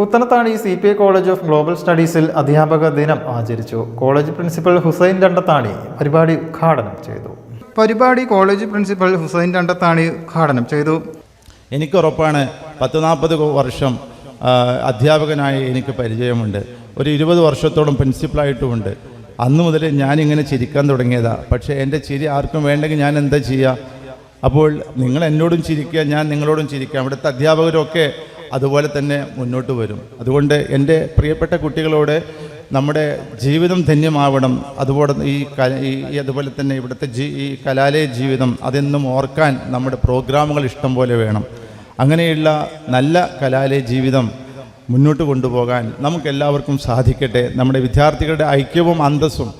Puthanathani C P I college of global സ്റ്റഡീസിൽ അധ്യാപക ദിനം ആചരിച്ചു. കോളേജ് പ്രിൻസിപ്പൽ ഹുസൈൻ രണ്ടത്താണി പരിപാടി ഉദ്ഘാടനം ചെയ്തു. പരിപാടി കോളേജ് പ്രിൻസിപ്പൽ ഹുസൈൻ രണ്ടത്താണി ഉദ്ഘാടനം ചെയ്തു. എനിക്ക് ഉറപ്പാണ് പത്ത് നാൽപ്പത് വർഷം അധ്യാപകനായി എനിക്ക് പരിചയമുണ്ട്. ഒരു ഇരുപത് വർഷത്തോളം പ്രിൻസിപ്പളായിട്ടുമുണ്ട്. അന്ന് മുതൽ ഞാനിങ്ങനെ ചിരിക്കാൻ തുടങ്ങിയതാ. പക്ഷേ എന്റെ ചിരി ആർക്കും വേണ്ടെങ്കിൽ ഞാൻ എന്താ ചെയ്യുക അപ്പോൾ നിങ്ങൾ എന്നോടും ചിരിക്കുക ഞാൻ നിങ്ങളോടും ചിരിക്കുക ഇവിടുത്തെ അധ്യാപകരൊക്കെ അതുപോലെ തന്നെ മുന്നോട്ട് വരും. അതുകൊണ്ട് എന്റെ പ്രിയപ്പെട്ട കുട്ടികളോട് നമ്മുടെ ജീവിതം ധന്യമാവണം. അതുപോലെ ഈ ഈ അതുപോലെ തന്നെ ഇവിടുത്തെ ജീ ഈ കലാലയ ജീവിതം അതെന്നും ഓർക്കാൻ നമ്മുടെ പ്രോഗ്രാമുകൾ ഇഷ്ടം പോലെ വേണം. അങ്ങനെയുള്ള നല്ല കലാലയ ജീവിതം മുന്നോട്ട് കൊണ്ടുപോകാൻ നമുക്കെല്ലാവർക്കും സാധിക്കട്ടെ. നമ്മുടെ വിദ്യാർത്ഥികളുടെ ഐക്യവും അന്തസ്സും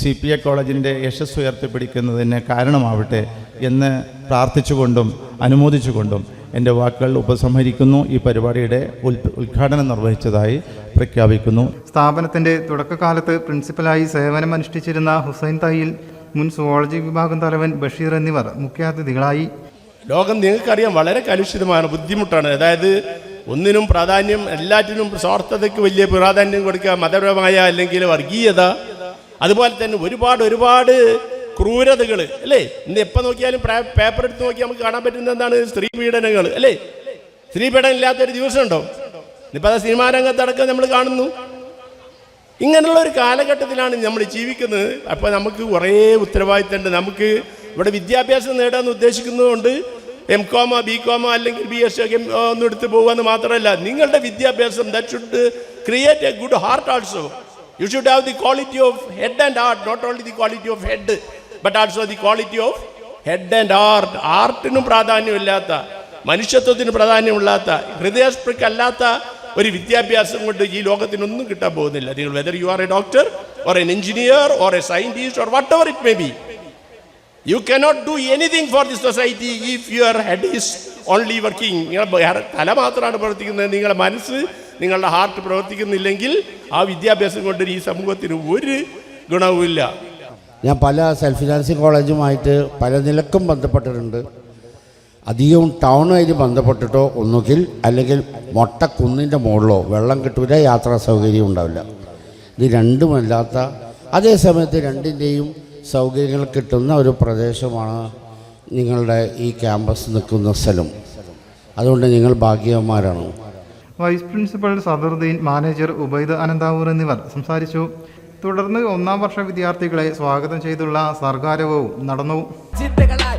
സി പി എ കോളേജിന്റെ യശസ് ഉയർത്തിപ്പിടിക്കുന്നതിന് കാരണമാവട്ടെ എന്ന് പ്രാർത്ഥിച്ചുകൊണ്ടും അനുമോദിച്ചുകൊണ്ടും എന്റെ വാക്കുകൾ ഉപസംഹരിക്കുന്നു. ഈ പരിപാടിയുടെ ഉദ്ഘാടനം നിർവഹിച്ചതായി പ്രഖ്യാപിക്കുന്നു. സ്ഥാപനത്തിന്റെ തുടക്കകാലത്ത് പ്രിൻസിപ്പലായി സേവനം അനുഷ്ഠിച്ചിരുന്ന ഹുസൈൻ തയ്യിൽ മുൻ സുവോളജി വിഭാഗം തലവൻ ബഷീർ എന്നിവർ മുഖ്യാതിഥികളായി. ലോകം നിങ്ങൾക്കറിയാം വളരെ കലുഷിതമാണ് ബുദ്ധിമുട്ടാണ്. അതായത് ഒന്നിനും പ്രാധാന്യം എല്ലാറ്റിനും സ്വാർത്ഥതയ്ക്ക് വലിയ പ്രാധാന്യം കൊടുക്കുക മതപരമായ അല്ലെങ്കിൽ വർഗീയത അതുപോലെ തന്നെ ഒരുപാട് ഒരുപാട് ക്രൂരതകൾ അല്ലേ? ഇന്ന് എപ്പോൾ നോക്കിയാലും പേപ്പർ എടുത്ത് നോക്കി നമുക്ക് കാണാൻ പറ്റുന്ന എന്താണ്? സ്ത്രീ പീഡനങ്ങൾ അല്ലേ? സ്ത്രീ പീഡനം ഇല്ലാത്തൊരു ദിവസം ഉണ്ടോ ഇന്നിപ്പോൾ അത് സിനിമാ രംഗത്തടക്കം നമ്മൾ കാണുന്നു. ഇങ്ങനെയുള്ള ഒരു കാലഘട്ടത്തിലാണ് നമ്മൾ ജീവിക്കുന്നത്. അപ്പോൾ നമുക്ക് കുറേ ഉത്തരവാദിത്തമുണ്ട്. നമുക്ക് ഇവിടെ വിദ്യാഭ്യാസം നേടാമെന്ന് ഉദ്ദേശിക്കുന്നതുകൊണ്ട് എം കോമോ ബി കോമോ അല്ലെങ്കിൽ ബി എസ് ഒക്കെ ഒന്നും എടുത്ത് പോകുമെന്ന് മാത്രമല്ല നിങ്ങളുടെ വിദ്യാഭ്യാസം that should create a good heart also you should have the quality of head and heart not only the quality of head but also the quality of head and heart ആർട്ടിനും പ്രാധാന്യമില്ലാത്ത മനുഷ്യത്വത്തിന് പ്രാധാന്യമില്ലാത്ത ഹൃദയസ്പൃക്കല്ലാത്ത ഒരു വിദ്യാഭ്യാസം കൊണ്ട് ഈ ലോകത്തിനൊന്നും കിട്ടാൻ പോകുന്നില്ല. നിങ്ങൾ whether you are a doctor or an engineer or a scientist or whatever it may be you cannot do എനിങ് for the society if your head is only working നിങ്ങളുടെ തല മാത്രമാണ് പ്രവർത്തിക്കുന്നത്. നിങ്ങളുടെ മനസ്സ് നിങ്ങളുടെ ഹാർട്ട് പ്രവർത്തിക്കുന്നില്ലെങ്കിൽ ആ വിദ്യാഭ്യാസം കൊണ്ട് ഈ സമൂഹത്തിന് ഒരു ഗുണവുമില്ല. ഞാൻ പല സെൽഫ് ഫിനാൻസിങ് കോളേജുമായിട്ട് പല നിലക്കും ബന്ധപ്പെട്ടിട്ടുണ്ട്. അധികവും ടൗണുമായിട്ട് ബന്ധപ്പെട്ടിട്ടോ ഒന്നുകിൽ അല്ലെങ്കിൽ മൊട്ടക്കുന്നിന്റെ മുകളിലോ വെള്ളം കിട്ടൂല യാത്രാ സൗകര്യം ഉണ്ടാവില്ല. ഇത് രണ്ടുമല്ലാത്ത അതേ സമയത്ത് രണ്ടിന്റെയും സൗകര്യങ്ങൾ കിട്ടുന്ന ഒരു പ്രദേശമാണ് നിങ്ങളുടെ ഈ ക്യാമ്പസ് നിൽക്കുന്ന സ്ഥലം. അതുകൊണ്ട് നിങ്ങൾ ഭാഗ്യവന്മാരാണ്. Vice principal Sadaruddin manager Ubaid Ananthavoor എന്നിവർ സംസാരിച്ചു. തുടർന്ന് ഒന്നാം വർഷ വിദ്യാർത്ഥികളെ സ്വാഗതം ചെയ്തുള്ള സർഗാരവവും നടന്നു. ചിന്തകളായി